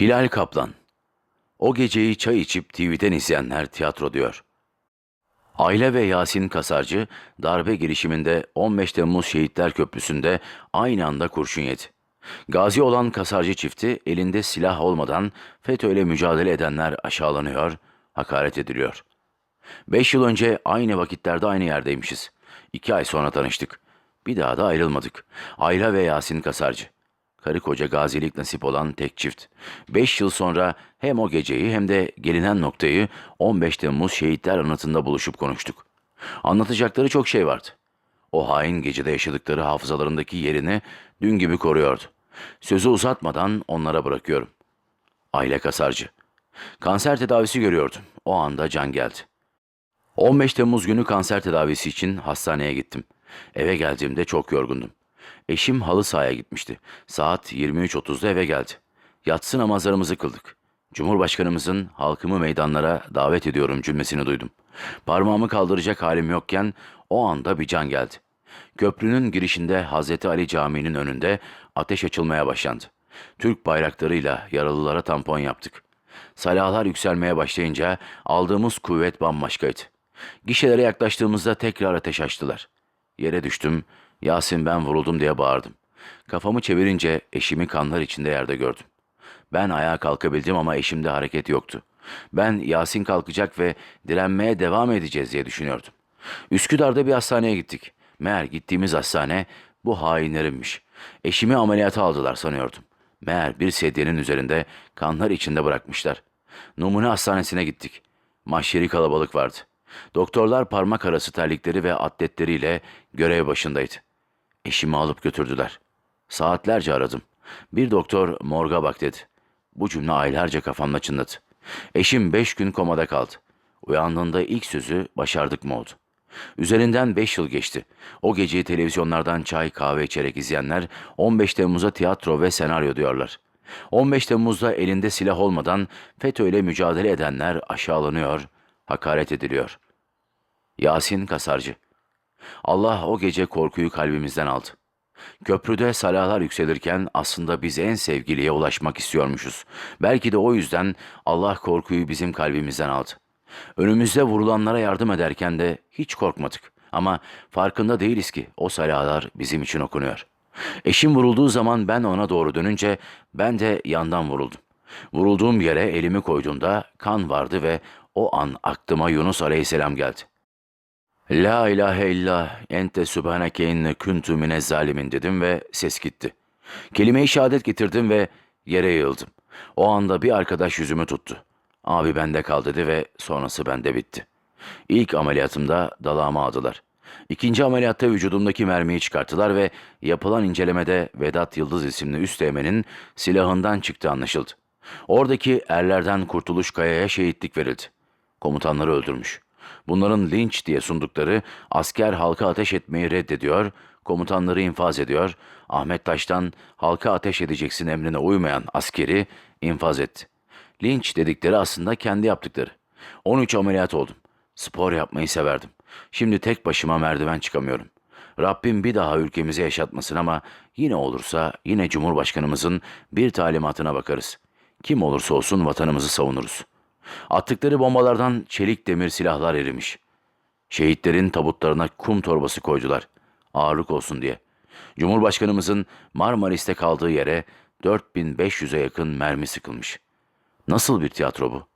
Hilal Kaplan O geceyi çay içip TV'den izleyenler tiyatro diyor. Aile ve Yasin Kasarcı darbe girişiminde 15 Temmuz Şehitler Köprüsü'nde aynı anda kurşun yedi. Gazi olan Kasarcı çifti elinde silah olmadan FETÖ'yle mücadele edenler aşağılanıyor, hakaret ediliyor. Beş yıl önce aynı vakitlerde aynı yerdeymişiz. İki ay sonra tanıştık. Bir daha da ayrılmadık. Ayla ve Yasin Kasarcı. Karı koca gazilik nasip olan tek çift. Beş yıl sonra hem o geceyi hem de gelinen noktayı 15 Temmuz Şehitler Anıtı'nda buluşup konuştuk. Anlatacakları çok şey vardı. O hain gecede yaşadıkları hafızalarındaki yerini dün gibi koruyordu. Sözü uzatmadan onlara bırakıyorum. Aile Kasarcı. Kanser tedavisi görüyordum. O anda can geldi. 15 Temmuz günü kanser tedavisi için hastaneye gittim. Eve geldiğimde çok yorgundum. Eşim halı sahaya gitmişti. Saat 23.30'da eve geldi. Yatsı namazlarımızı kıldık. Cumhurbaşkanımızın halkımı meydanlara davet ediyorum cümlesini duydum. Parmağımı kaldıracak halim yokken o anda bir can geldi. Köprünün girişinde Hazreti Ali Camii'nin önünde ateş açılmaya başlandı. Türk bayraklarıyla yaralılara tampon yaptık. Salahlar yükselmeye başlayınca aldığımız kuvvet bambaşkaydı. Gişelere yaklaştığımızda tekrar ateş açtılar. Yere düştüm, Yasin ben vuruldum diye bağırdım. Kafamı çevirince eşimi kanlar içinde yerde gördüm. Ben ayağa kalkabildim ama eşimde hareket yoktu. Ben Yasin kalkacak ve direnmeye devam edeceğiz diye düşünüyordum. Üsküdar'da bir hastaneye gittik. Meğer gittiğimiz hastane bu hainlerinmiş. Eşimi ameliyata aldılar sanıyordum. Meğer bir sedyenin üzerinde kanlar içinde bırakmışlar. Numune hastanesine gittik. Mahşeri kalabalık vardı. Doktorlar parmak arası terlikleri ve atletleriyle görev başındaydı. Eşimi alıp götürdüler. Saatlerce aradım. Bir doktor morga bak dedi. Bu cümle aylarca kafamda çınladı. Eşim beş gün komada kaldı. Uyandığında ilk sözü başardık mı oldu. Üzerinden beş yıl geçti. O geceyi televizyonlardan çay kahve içerek izleyenler 15 Temmuz'a tiyatro ve senaryo diyorlar. 15 Temmuz'da elinde silah olmadan FETÖ ile mücadele edenler aşağılanıyor, hakaret ediliyor. Yasin Kasarcı Allah o gece korkuyu kalbimizden aldı. Köprüde salahlar yükselirken aslında biz en sevgiliye ulaşmak istiyormuşuz. Belki de o yüzden Allah korkuyu bizim kalbimizden aldı. Önümüzde vurulanlara yardım ederken de hiç korkmadık. Ama farkında değiliz ki o salahlar bizim için okunuyor. Eşim vurulduğu zaman ben ona doğru dönünce ben de yandan vuruldum. Vurulduğum yere elimi koyduğumda kan vardı ve o an aklıma Yunus Aleyhisselam geldi. La ilahe illa ente subhaneke inne kuntu mine zalimin dedim ve ses gitti. Kelime-i şehadet getirdim ve yere yığıldım. O anda bir arkadaş yüzümü tuttu. Abi bende kal dedi ve sonrası bende bitti. İlk ameliyatımda dalağımı aldılar. İkinci ameliyatta vücudumdaki mermiyi çıkarttılar ve yapılan incelemede Vedat Yıldız isimli üsteğmenin silahından çıktığı anlaşıldı. Oradaki erlerden Kurtuluş Kaya'ya şehitlik verildi. Komutanları öldürmüş. Bunların linç diye sundukları asker halka ateş etmeyi reddediyor, komutanları infaz ediyor, Ahmet Taş'tan halka ateş edeceksin emrine uymayan askeri infaz etti. Linç dedikleri aslında kendi yaptıkları. 13 ameliyat oldum. Spor yapmayı severdim. Şimdi tek başıma merdiven çıkamıyorum. Rabbim bir daha ülkemize yaşatmasın ama yine olursa yine Cumhurbaşkanımızın bir talimatına bakarız. Kim olursa olsun vatanımızı savunuruz. Attıkları bombalardan çelik demir silahlar erimiş. Şehitlerin tabutlarına kum torbası koydular. Ağırlık olsun diye. Cumhurbaşkanımızın Marmaris'te kaldığı yere 4500'e yakın mermi sıkılmış. Nasıl bir tiyatro bu?